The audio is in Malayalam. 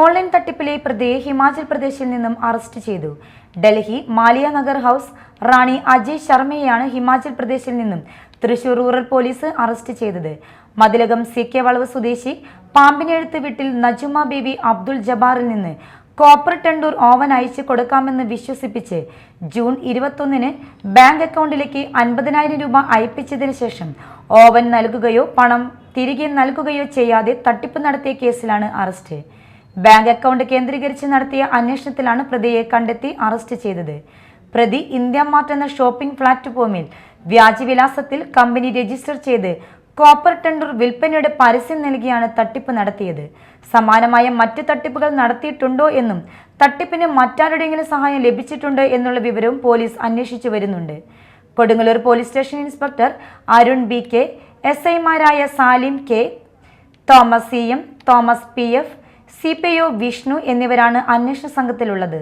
ഓൺലൈൻ തട്ടിപ്പിലെ പ്രതിയെ ഹിമാചൽ പ്രദേശിൽ നിന്നും അറസ്റ്റ് ചെയ്തു. ഡൽഹി മാലിയ നഗർ ഹൗസ് റാണി അജയ് ശർമ്മയെയാണ് ഹിമാചൽ പ്രദേശിൽ നിന്നും തൃശൂർ റൂറൽ പോലീസ് അറസ്റ്റ് ചെയ്തത്. മതിലകം സി കെ വളവ് സ്വദേശി പാമ്പിനെഴുത്ത് വീട്ടിൽ നജുമ ബേബി അബ്ദുൾ ജബാറിൽ നിന്ന് കോപ്പർ ടെണ്ടൂർ ഓവൻ അയച്ചു കൊടുക്കാമെന്ന് വിശ്വസിപ്പിച്ച് ജൂൺ ഇരുപത്തൊന്നിന് ബാങ്ക് അക്കൗണ്ടിലേക്ക് അൻപതിനായിരം രൂപ അയപ്പിച്ചതിന് ശേഷം ഓവൻ നൽകുകയോ പണം തിരികെ നൽകുകയോ ചെയ്യാതെ തട്ടിപ്പ് നടത്തിയ കേസിലാണ് അറസ്റ്റ്. ബാങ്ക് അക്കൗണ്ട് കേന്ദ്രീകരിച്ച് നടത്തിയ അന്വേഷണത്തിലാണ് പ്രതിയെ കണ്ടെത്തി അറസ്റ്റ് ചെയ്തത്. പ്രതി ഇന്ത്യ മാർട്ട് എന്ന ഷോപ്പിംഗ് പ്ലാറ്റ്ഫോമിൽ വ്യാജവിലാസത്തിൽ കമ്പനി രജിസ്റ്റർ ചെയ്ത് കോപ്പർ ടെണ്ടർ വിൽപ്പനയുടെ പരസ്യം നൽകിയാണ് തട്ടിപ്പ് നടത്തിയത്. സമാനമായ മറ്റ് തട്ടിപ്പുകൾ നടത്തിയിട്ടുണ്ടോ എന്നും തട്ടിപ്പിന് മറ്റാരുടെയെങ്കിലും സഹായം ലഭിച്ചിട്ടുണ്ടോ എന്നുള്ള വിവരവും പോലീസ് അന്വേഷിച്ചു വരുന്നുണ്ട്. Kodungallur police station inspector Arun B K S ഐമാരായ Salim K Thomas C M Thomas P F C P O Vishnu എന്നിവരാണ് അന്വേഷണ സംഘത്തിലുള്ളത്.